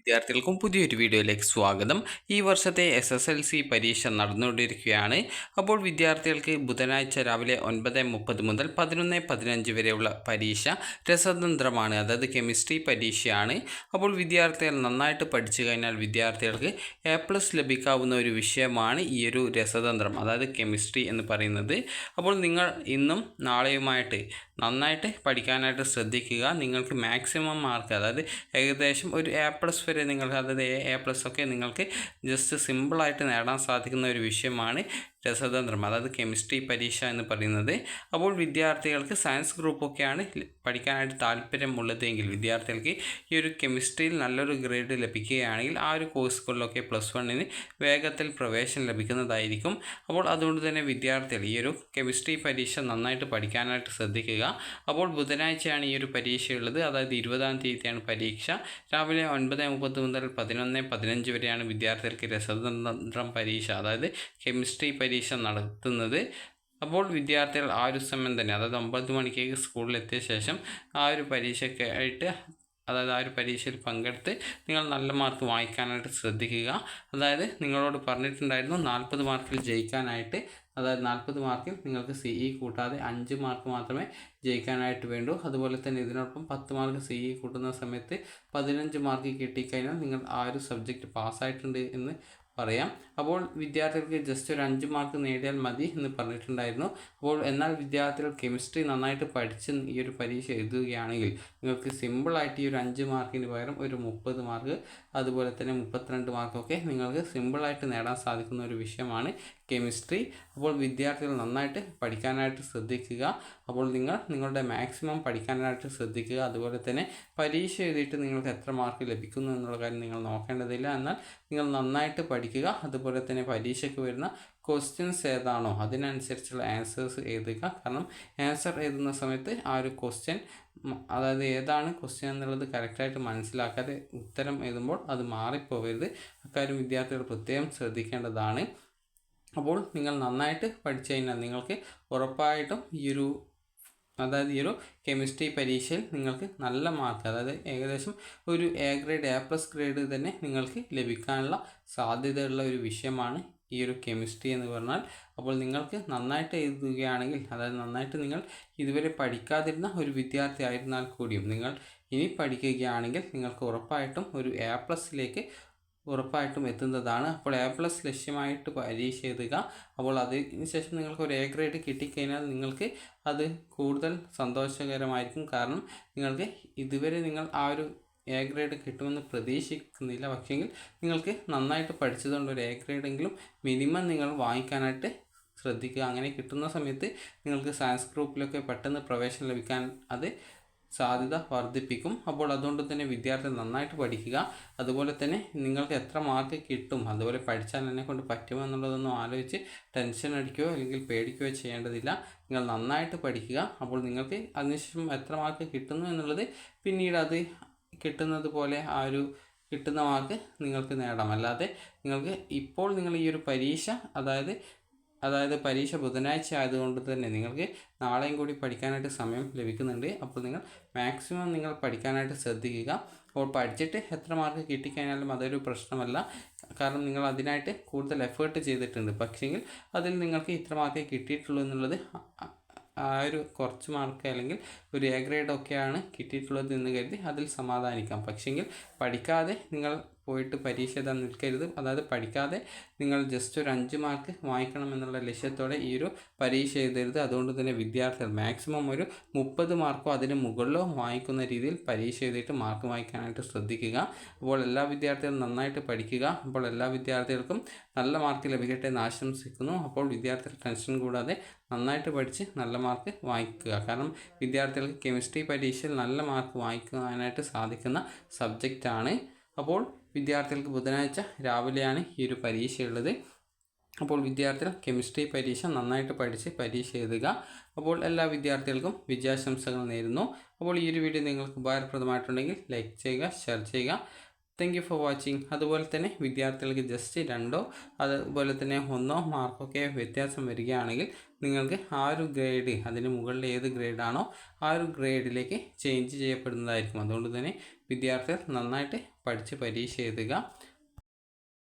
വിദ്യാർത്ഥികൾക്കും പുതിയൊരു വീഡിയോയിലേക്ക് സ്വാഗതം. ഈ വർഷത്തെ എസ് എസ് എൽ സി പരീക്ഷ നടന്നുകൊണ്ടിരിക്കുകയാണ്. അപ്പോൾ വിദ്യാർത്ഥികൾക്ക് ബുധനാഴ്ച രാവിലെ ഒൻപത് മുപ്പത് മുതൽ പതിനൊന്ന് പതിനഞ്ച് വരെയുള്ള പരീക്ഷ രസതന്ത്രമാണ് അതായത് കെമിസ്ട്രി പരീക്ഷയാണ്. അപ്പോൾ വിദ്യാർത്ഥികൾ നന്നായിട്ട് പഠിച്ചു കഴിഞ്ഞാൽ വിദ്യാർത്ഥികൾക്ക് എ പ്ലസ് ലഭിക്കാവുന്ന ഒരു വിഷയമാണ് ഈ ഒരു രസതന്ത്രം അതായത് കെമിസ്ട്രി എന്ന് പറയുന്നത്. അപ്പോൾ നിങ്ങൾ ഇന്നും നാളെയുമായിട്ട് നന്നായിട്ട് പഠിക്കാനായിട്ട് ശ്രദ്ധിക്കുക. നിങ്ങൾക്ക് മാക്സിമം മാർക്ക് അതായത് ഏകദേശം ഒരു എ പ്ലസ് വരെ നിങ്ങൾക്ക് അതായത് എ പ്ലസ് ഒക്കെ നിങ്ങൾക്ക് ജസ്റ്റ് സിമ്പിളായിട്ട് നേടാൻ സാധിക്കുന്ന ഒരു വിഷയമാണ്. രസതന്ത്രം അതായത് കെമിസ്ട്രി പരീക്ഷ എന്ന് പറയുന്നത്. അപ്പോൾ വിദ്യാർത്ഥികൾക്ക് സയൻസ് ഗ്രൂപ്പൊക്കെയാണ് പഠിക്കാനായിട്ട് താല്പര്യമുള്ളതെങ്കിൽ വിദ്യാർത്ഥികൾക്ക് ഈ ഒരു കെമിസ്ട്രിയിൽ നല്ലൊരു ഗ്രേഡ് ലഭിക്കുകയാണെങ്കിൽ ആ ഒരു കോഴ്സുകളിലൊക്കെ പ്ലസ് വണ്ണിന് വേഗത്തിൽ പ്രവേശനം ലഭിക്കുന്നതായിരിക്കും. അപ്പോൾ അതുകൊണ്ട് തന്നെ വിദ്യാർത്ഥികൾ ഈ ഒരു കെമിസ്ട്രി പരീക്ഷ നന്നായിട്ട് പഠിക്കാനായിട്ട് ശ്രദ്ധിക്കുക. അപ്പോൾ ബുധനാഴ്ചയാണ് ഈ ഒരു പരീക്ഷയുള്ളത്. അതായത് ഇരുപതാം തീയതിയാണ് പരീക്ഷ. രാവിലെ ഒൻപത് മുപ്പത് മുതൽ പതിനൊന്ന് പതിനഞ്ച് വരെയാണ് വിദ്യാർത്ഥികൾക്ക് രസതന്ത്രം പരീക്ഷ. അതായത് കെമിസ്ട്രി പരീക്ഷ നടത്തുന്നത്. അപ്പോൾ വിദ്യാർത്ഥികൾ ആ ഒരു സമയം തന്നെ അതായത് ഒമ്പത് മണിക്കേക്ക് സ്കൂളിലെത്തിയ ശേഷം ആ ഒരു പരീക്ഷയ്ക്ക് ആയിട്ട് അതായത് ആ ഒരു പരീക്ഷയിൽ പങ്കെടുത്ത് നിങ്ങൾ നല്ല മാർക്ക് വാങ്ങിക്കാനായിട്ട് ശ്രദ്ധിക്കുക. അതായത് നിങ്ങളോട് പറഞ്ഞിട്ടുണ്ടായിരുന്നു നാൽപ്പത് മാർക്കിൽ ജയിക്കാനായിട്ട് അതായത് നാൽപ്പത് മാർക്കിൽ നിങ്ങൾക്ക് സി ഇ കൂട്ടാതെ അഞ്ച് മാർക്ക് മാത്രമേ ജയിക്കാനായിട്ട് വേണ്ടൂ. അതുപോലെ തന്നെ ഇതിനോടൊപ്പം പത്ത് മാർക്ക് സി ഇ കൂട്ടുന്ന സമയത്ത് പതിനഞ്ച് മാർക്ക് കിട്ടിക്കഴിഞ്ഞാൽ നിങ്ങൾ ആ ഒരു സബ്ജക്റ്റ് പാസ്സായിട്ടുണ്ട് എന്ന് പറയാം. അപ്പോൾ വിദ്യാർത്ഥികൾക്ക് ജസ്റ്റ് ഒരു അഞ്ച് മാർക്ക് നേടിയാൽ മതി എന്ന് പറഞ്ഞിട്ടുണ്ടായിരുന്നു. അപ്പോൾ എന്നാൽ വിദ്യാർത്ഥികൾ കെമിസ്ട്രി നന്നായിട്ട് പഠിച്ച് ഈ ഒരു പരീക്ഷ എഴുതുകയാണെങ്കിൽ നിങ്ങൾക്ക് സിമ്പിളായിട്ട് ഈ ഒരു അഞ്ച് മാർക്കിന് പകരം ഒരു മുപ്പത് മാർക്ക് അതുപോലെ തന്നെ മുപ്പത്തിരണ്ട് മാർക്കൊക്കെ നിങ്ങൾക്ക് സിമ്പിളായിട്ട് നേടാൻ സാധിക്കുന്ന ഒരു വിഷയമാണ് കെമിസ്ട്രി അപ്പോൾ വിദ്യാർത്ഥികൾ നന്നായിട്ട് പഠിക്കാനായിട്ട് ശ്രദ്ധിക്കുക. അപ്പോൾ നിങ്ങൾ നിങ്ങളുടെ മാക്സിമം പഠിക്കാനായിട്ട് ശ്രദ്ധിക്കുക. അതുപോലെ തന്നെ പരീക്ഷ എഴുതിയിട്ട് നിങ്ങൾക്ക് എത്ര മാർക്ക് ലഭിക്കുന്നു എന്നുള്ള കാര്യം നിങ്ങൾ നോക്കേണ്ടതില്ല. എന്നാൽ നിങ്ങൾ നന്നായിട്ട് പഠിക്കുക. അതുപോലെ തന്നെ പരീക്ഷയ്ക്ക് വരുന്ന ക്വസ്റ്റ്യൻസ് ഏതാണോ അതിനനുസരിച്ചുള്ള ആൻസേഴ്സ് എഴുതുക. കാരണം ആൻസർ എഴുതുന്ന സമയത്ത് ആ ഒരു ക്വസ്റ്റ്യൻ അതായത് ഏതാണ് ക്വസ്റ്റ്യൻ എന്നുള്ളത് കറക്റ്റായിട്ട് മനസ്സിലാക്കാതെ ഉത്തരം എഴുതുമ്പോൾ അത് മാറിപ്പോകരുത് അക്കാര്യം വിദ്യാർത്ഥികൾ പ്രത്യേകം ശ്രദ്ധിക്കേണ്ടതാണ്. അപ്പോൾ നിങ്ങൾ നന്നായിട്ട് പഠിച്ചു കഴിഞ്ഞാൽ നിങ്ങൾക്ക് ഉറപ്പായിട്ടും ഈ ഒരു അതായത് ഈ ഒരു കെമിസ്ട്രി പരീക്ഷയിൽ നിങ്ങൾക്ക് നല്ല മാർക്ക് അതായത് ഏകദേശം ഒരു A grade A plus grade തന്നെ നിങ്ങൾക്ക് ലഭിക്കാനുള്ള സാധ്യതയുള്ള ഒരു വിഷയമാണ് ഈ ഒരു കെമിസ്ട്രി എന്ന് പറഞ്ഞാൽ. അപ്പോൾ നിങ്ങൾക്ക് നന്നായിട്ട് എഴുതുകയാണെങ്കിൽ അതായത് നന്നായിട്ട് നിങ്ങൾ ഇതുവരെ പഠിക്കാതിരുന്ന ഒരു വിദ്യാർത്ഥി ആയിരുന്നാൽ കൂടിയും നിങ്ങൾ ഇനി പഠിക്കുകയാണെങ്കിൽ നിങ്ങൾക്ക് ഉറപ്പായിട്ടും ഒരു എ പ്ലസിലേക്ക് ഉറപ്പായിട്ടും എത്തുന്നതാണ്. അപ്പോൾ എ പ്ലസ് ലക്ഷ്യമായിട്ട് പരീക്ഷ എഴുതുക. അപ്പോൾ അതിന് ശേഷം നിങ്ങൾക്ക് ഒരു എ ഗ്രേഡ് കിട്ടിക്കഴിഞ്ഞാൽ നിങ്ങൾക്ക് അത് കൂടുതൽ സന്തോഷകരമായിരിക്കും. കാരണം നിങ്ങൾക്ക് ഇതുവരെ നിങ്ങൾ ആ ഒരു എ ഗ്രേഡ് കിട്ടുമെന്ന് പ്രതീക്ഷിക്കുന്നില്ല. പക്ഷേങ്കിൽ നിങ്ങൾക്ക് നന്നായിട്ട് പഠിച്ചതുകൊണ്ട് ഒരു എ ഗ്രേഡെങ്കിലും മിനിമം നിങ്ങൾ വാങ്ങിക്കാനായിട്ട് ശ്രദ്ധിക്കുക. അങ്ങനെ കിട്ടുന്ന സമയത്ത് നിങ്ങൾക്ക് സയൻസ് ഗ്രൂപ്പിലൊക്കെ പെട്ടെന്ന് പ്രവേശനം ലഭിക്കാൻ അത് സാധ്യത വർദ്ധിപ്പിക്കും. അപ്പോൾ അതുകൊണ്ട് തന്നെ വിദ്യാർത്ഥി നന്നായിട്ട് പഠിക്കുക. അതുപോലെ തന്നെ നിങ്ങൾക്ക് എത്ര മാർക്ക് കിട്ടും അതുപോലെ പഠിച്ചാൽ എന്നെ കൊണ്ട് പറ്റുമോ എന്നുള്ളതൊന്നും ആലോചിച്ച് ടെൻഷൻ അടിക്കുകയോ അല്ലെങ്കിൽ പേടിക്കുകയോ ചെയ്യേണ്ടതില്ല. നിങ്ങൾ നന്നായിട്ട് പഠിക്കുക. അപ്പോൾ നിങ്ങൾക്ക് അതിനുശേഷം എത്ര മാർക്ക് കിട്ടുന്നു എന്നുള്ളത് പിന്നീട് അത് കിട്ടുന്നത് പോലെ ആ ഒരു കിട്ടുന്ന മാർക്ക് നിങ്ങൾക്ക് നേടാം. അല്ലാതെ നിങ്ങൾക്ക് ഇപ്പോൾ നിങ്ങൾ ഈ ഒരു പരീക്ഷ അതായത് അതായത് പരീക്ഷ ബുധനാഴ്ച ആയതുകൊണ്ട് തന്നെ നിങ്ങൾക്ക് നാളെയും കൂടി പഠിക്കാനായിട്ട് സമയം ലഭിക്കുന്നുണ്ട്. അപ്പോൾ നിങ്ങൾ മാക്സിമം നിങ്ങൾ പഠിക്കാനായിട്ട് ശ്രദ്ധിക്കുക. അപ്പോൾ പഠിച്ചിട്ട് എത്ര മാർക്ക് കിട്ടിക്കഴിഞ്ഞാലും അതൊരു പ്രശ്നമല്ല. കാരണം നിങ്ങൾ അതിനായിട്ട് കൂടുതൽ എഫേർട്ട് ചെയ്തിട്ടുണ്ട്. പക്ഷേങ്കിൽ അതിൽ നിങ്ങൾക്ക് ഇത്ര മാർക്കേ കിട്ടിയിട്ടുള്ളൂ എന്നുള്ളത് ആ ഒരു കുറച്ച് മാർക്ക് അല്ലെങ്കിൽ ഒരു എ ഗ്രേഡ് ഒക്കെയാണ് കിട്ടിയിട്ടുള്ളത് എന്ന് കരുതി അതിൽ സമാധാനിക്കാം. പക്ഷേങ്കിൽ പഠിക്കാതെ നിങ്ങൾ പോയിട്ട് പരീക്ഷ എഴുതാൻ നിൽക്കരുത്. അതായത് പഠിക്കാതെ നിങ്ങൾ ജസ്റ്റ് ഒരു അഞ്ച് മാർക്ക് വാങ്ങിക്കണം എന്നുള്ള ലക്ഷ്യത്തോടെ ഈ ഒരു പരീക്ഷ എഴുതരുത്. അതുകൊണ്ട് തന്നെ വിദ്യാർത്ഥികൾ മാക്സിമം ഒരു മുപ്പത് മാർക്കോ അതിന് മുകളിലോ വാങ്ങിക്കുന്ന രീതിയിൽ പരീക്ഷ എഴുതിയിട്ട് മാർക്ക് വാങ്ങിക്കാനായിട്ട് ശ്രദ്ധിക്കുക. അപ്പോൾ എല്ലാ വിദ്യാർത്ഥികളും നന്നായിട്ട് പഠിക്കുക. അപ്പോൾ എല്ലാ വിദ്യാർത്ഥികൾക്കും നല്ല മാർക്ക് ലഭിക്കട്ടെ എന്ന് ആശംസിക്കുന്നു. അപ്പോൾ വിദ്യാർത്ഥികൾ ടെൻഷൻ കൂടാതെ നന്നായിട്ട് പഠിച്ച് നല്ല മാർക്ക് വാങ്ങിക്കുക. കാരണം വിദ്യാർത്ഥികൾക്ക് കെമിസ്ട്രി പരീക്ഷയിൽ നല്ല മാർക്ക് വാങ്ങിക്കാനായിട്ട് സാധിക്കുന്ന സബ്ജക്റ്റാണ് അപ്പോൾ വിദ്യാർത്ഥികൾക്ക് ബുധനാഴ്ച രാവിലെയാണ് ഈ ഒരു പരീക്ഷ ഉള്ളത് അപ്പോൾ വിദ്യാർത്ഥികൾ കെമിസ്ട്രി പരീക്ഷ നന്നായിട്ട് പഠിച്ച് പരീക്ഷ എഴുതുക. അപ്പോൾ എല്ലാ വിദ്യാർത്ഥികൾക്കും വിജയാശംസകൾ നേരുന്നു. അപ്പോൾ ഈ ഒരു വീഡിയോ നിങ്ങൾക്ക് ഉപകാരപ്രദമായിട്ടുണ്ടെങ്കിൽ ലൈക്ക് ചെയ്യുക ഷെയർ ചെയ്യുക. താങ്ക് യു ഫോർ വാച്ചിങ് അതുപോലെ തന്നെ വിദ്യാർത്ഥികൾക്ക് ജസ്റ്റ് രണ്ടോ അതുപോലെ തന്നെ ഒന്നോ മാർക്കൊക്കെ വ്യത്യാസം വരികയാണെങ്കിൽ നിങ്ങൾക്ക് ആ ഒരു ഗ്രേഡ് അതിന് മുകളിൽ ഏത് ഗ്രേഡാണോ ആ ഒരു ഗ്രേഡിലേക്ക് ചേഞ്ച് ചെയ്യപ്പെടുന്നതായിരിക്കും. അതുകൊണ്ട് തന്നെ വിദ്യാർത്ഥികൾ നന്നായിട്ട് പഠിച്ച് പരീക്ഷ എഴുതുക.